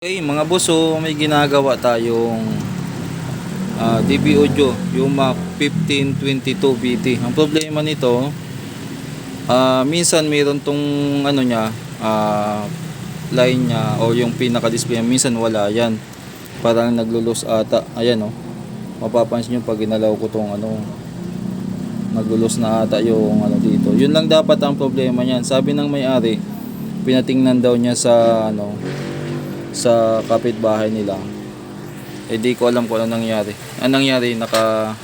Okay, mga boso, may ginagawa tayong ah, DB Audio, Yuma 1522 BT. Ang problema nito, ah, minsan mayroon tong ano niya, ah, line niya o yung pinaka-display, minsan wala yan. Parang naglulus ata. Ayan oh. Mapapansin niyo pag ginalaw ko tong ano, naglulus na ata yung ano dito. Yun lang dapat ang problema niyan. Sabi ng may-ari, pinatingnan daw niya sa ano, sa kapitbahay nila. Eh di ko alam kung ano nangyari. Ang nangyari, naka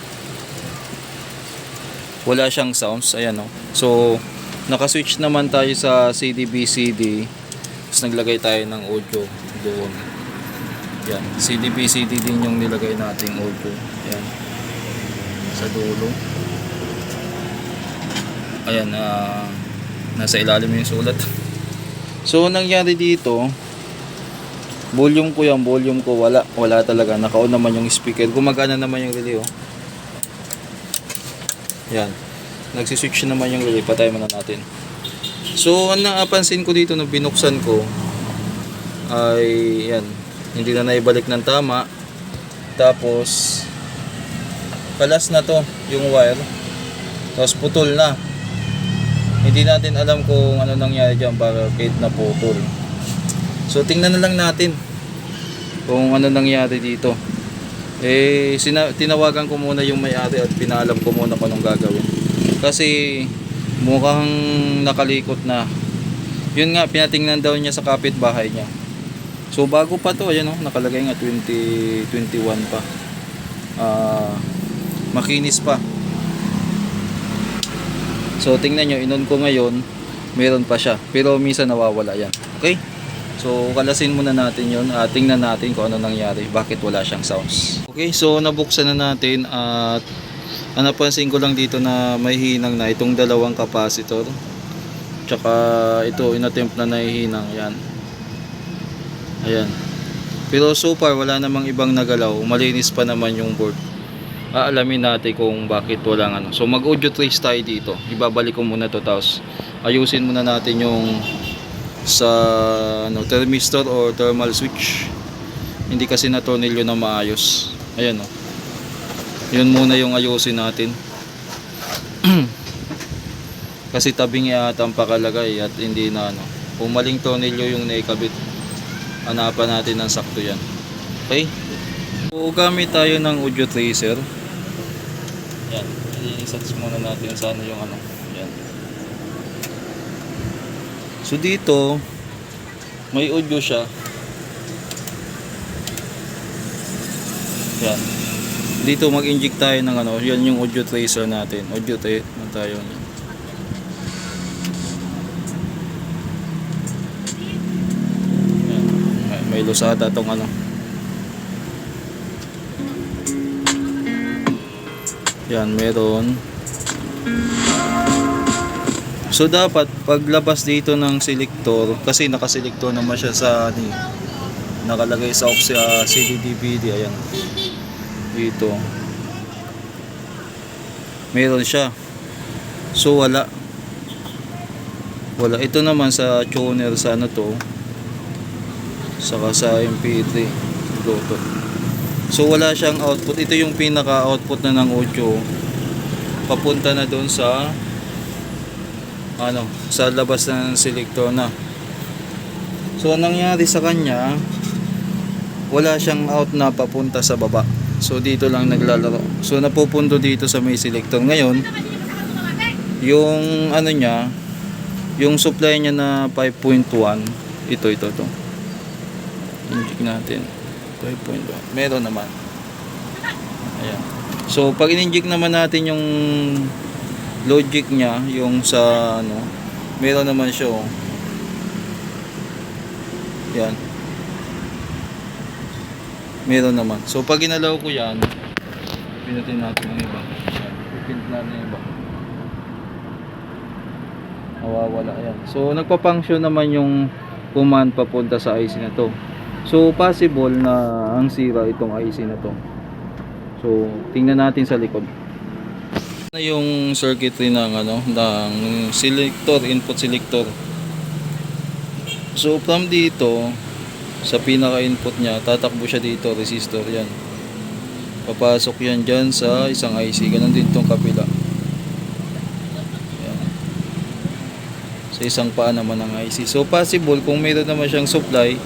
wala siyang sounds. Ayan oh. So, naka-switch naman tayo sa CD-BCD. Tapos naglagay tayo ng audio doon. Yan. CD-BCD din yung nilagay nating audio. Yan. Sa dulo. Ayan, na nasa ilalim yung sulat. So, ang nangyari dito, volume ko yan, volume ko wala, wala talaga. Naka-on naman yung speaker. Gumagana naman yung relay, oh. Yan. Nagsiswitch naman yung relay. Patay muna natin. So, ang napansin ko dito na binuksan ko ay yan. Hindi na naibalik ng tama. Tapos kalas na to yung wire. Tapos putol na. Hindi natin alam kung ano nangyari dyan bakit na putol. So tingnan na lang natin kung ano nangyari dito. Eh sina- tinawagan ko muna yung may-ari at pinaalam ko muna kung anong gagawin. Kasi mukhang nakalikot na. Yun nga pinatingnan daw niya sa kapitbahay niya. So bago pa to, ayan oh, nakalagay nga 2021 pa. Ah, makinis pa. So tingnan nyo, inon ko ngayon, meron pa siya. Pero minsan nawawala yan. Okay? So kalasin muna natin yun. at tingnan natin kung ano nangyari. Bakit wala siyang sounds. Okay, so nabuksan na natin at ang napansin ko lang dito na may hinang na itong dalawang capacitor. Tsaka ito, inattempt na nahihinang. Yan. Ayan. Pero so far, wala namang ibang nagalaw. Malinis pa naman yung board aalamin natin kung bakit walang ano. So mag audio trace tayo dito. Ibabalik ko muna to tapos ayusin muna natin yung sa ano, thermistor or thermal switch. Hindi kasi na tornilyo na maayos. Ayan oh. Yun muna yung ayusin natin. kasi tabing yata ang pakalagay at hindi na ano. Kung maling tornilyo yung naikabit, hanapan natin ng sakto yan. Okay? So, gamit tayo ng audio tracer. Yan. I-search muna natin sa ano yung ano. Yan. So dito, may audio siya. Yan. Dito mag-inject tayo ng ano, yan yung audio tracer natin. Audio tayo, ano tayo. Yan. May, may lusada tong ano. Yan, meron. So dapat paglabas dito ng selector kasi nakaselector naman siya sa ano, eh, nakalagay sa aux sa CD DVD ayan. Dito. Meron siya. So wala. Wala ito naman sa tuner sa ano to. Saka sa MP3 Bluetooth. So wala siyang output. Ito yung pinaka-output na ng audio. Papunta na doon sa ano, sa labas ng selector na. So anong nangyari sa kanya, wala siyang out na papunta sa baba. So dito lang naglalaro. So napupunto dito sa may selector. Ngayon, yung ano niya, yung supply niya na 5.1, ito, ito, ito. Inject natin. 5.1. Meron naman. Ayan. So, pag in-inject naman natin yung logic niya, yung sa ano, meron naman siya oh. Yan. Meron naman. So, pag ginalaw ko yan, pinutin natin yung iba. Pipint natin yung iba. Nawawala yan. So, nagpa-function naman yung command papunta sa IC na to. So possible na ang sira itong IC na to. So tingnan natin sa likod. Na yung circuitry ng ano ng selector input selector. So from dito sa pinaka-input niya, tatakbo siya dito, resistor yan. Papasok yan dyan sa isang IC. Ganon din tong kapila. Yan. Sa isang paa naman ng IC. So possible kung mayroon naman siyang supply,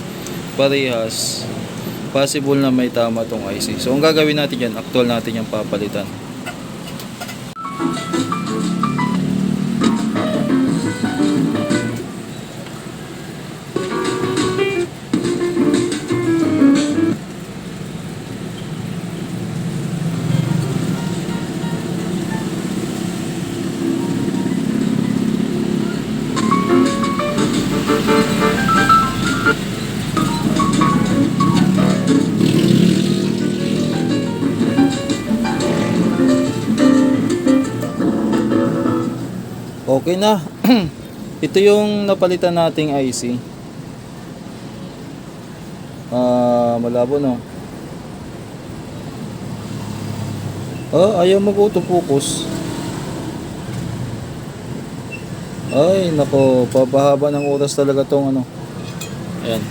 parehas, possible na may tama tong IC. So ang gagawin natin yan, actual natin yung papalitan. Thank you. Okay na. Ito yung napalitan nating IC. Ah, malabo no. Oh, ayaw mag focus. Ay, nako, papahaba ng oras talaga tong ano. Ayan.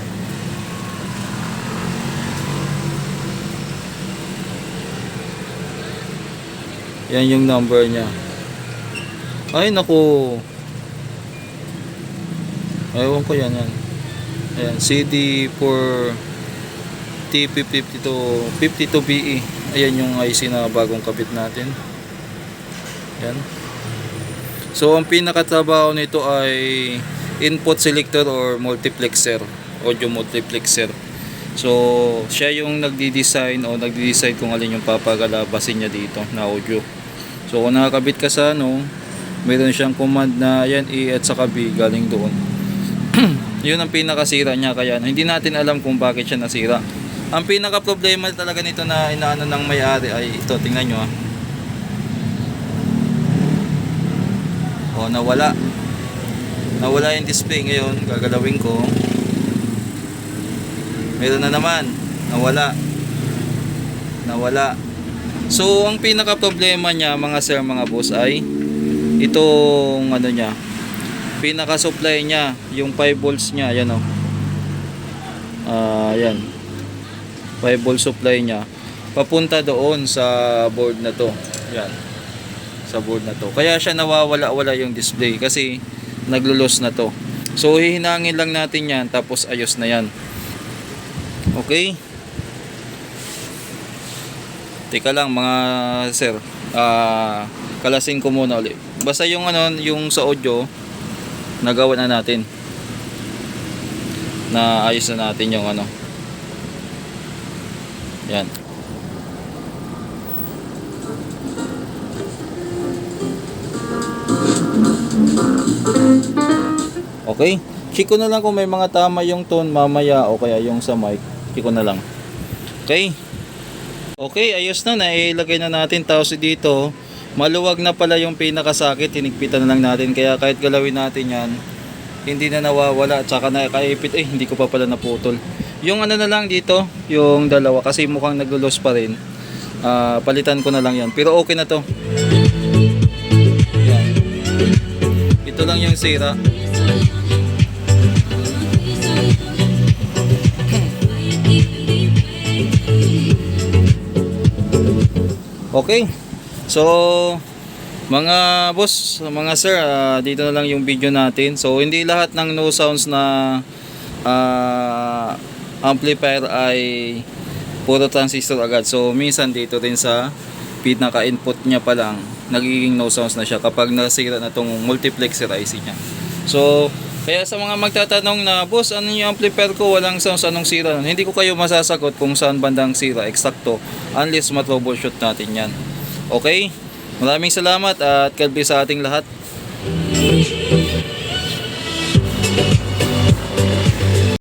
Yan yung number niya. Ay, naku. Ewan ko yan, yan. Ayan, CD for T5052 52BE. E. Ayan yung IC na bagong kabit natin. Yan. So, ang pinakatrabaho nito ay input selector or multiplexer. Audio multiplexer. So, siya yung nagdi-design o nagdi-decide kung alin yung papagalabasin niya dito na audio. So, kung nakakabit ka sa ano, meron siyang command na yan A at saka B galing doon. Yun ang pinakasira niya kaya hindi natin alam kung bakit siya nasira. Ang pinaka problema talaga nito na inaano ng may-ari ay ito tingnan nyo ah. O nawala. Nawala yung display ngayon gagalawin ko. Meron na naman. Nawala. Nawala. So ang pinaka problema niya mga sir mga boss ay itong ano niya pinaka supply niya yung 5 volts niya yan oh ah yan 5 volt supply niya. Papunta doon sa board na to. Yan sa board na to. Kaya siya nawawala wala yung display kasi naglulos na to. So hihinangin lang natin yan tapos ayos na yan. Okay? Teka lang mga sir. Ah, kalasin ko muna ulit. Basta yung ano, yung sa audio nagawa na natin. Na ayos na natin yung ano. Yan. Okay. Check ko na lang kung may mga tama yung tone mamaya o kaya yung sa mic. Check na lang. Okay. Okay, ayos na. Nailagay na natin tapos dito. Maluwag na pala yung pinakasakit. Tinigpitan na lang natin. Kaya kahit galawin natin yan, hindi na nawawala. At saka nakaipit. Eh, hindi ko pa pala naputol. Yung ano na lang dito, yung dalawa. Kasi mukhang naglulos pa rin. Ah, palitan ko na lang yan. Pero okay na to. Yan. Ito lang yung sira. Okay. So, mga boss, mga sir, ah, dito na lang yung video natin. So, hindi lahat ng no sounds na ah, amplifier ay puro transistor agad. So, minsan dito rin sa pinaka-input niya pa lang, nagiging no sounds na siya kapag nasira na tong multiplexer IC niya. So, kaya sa mga magtatanong na, boss, ano yung amplifier ko? Walang sounds, anong sira? Hindi ko kayo masasagot kung saan bandang sira, eksakto, unless matroubleshoot natin yan. Okay? Maraming salamat at kalbi sa ating lahat.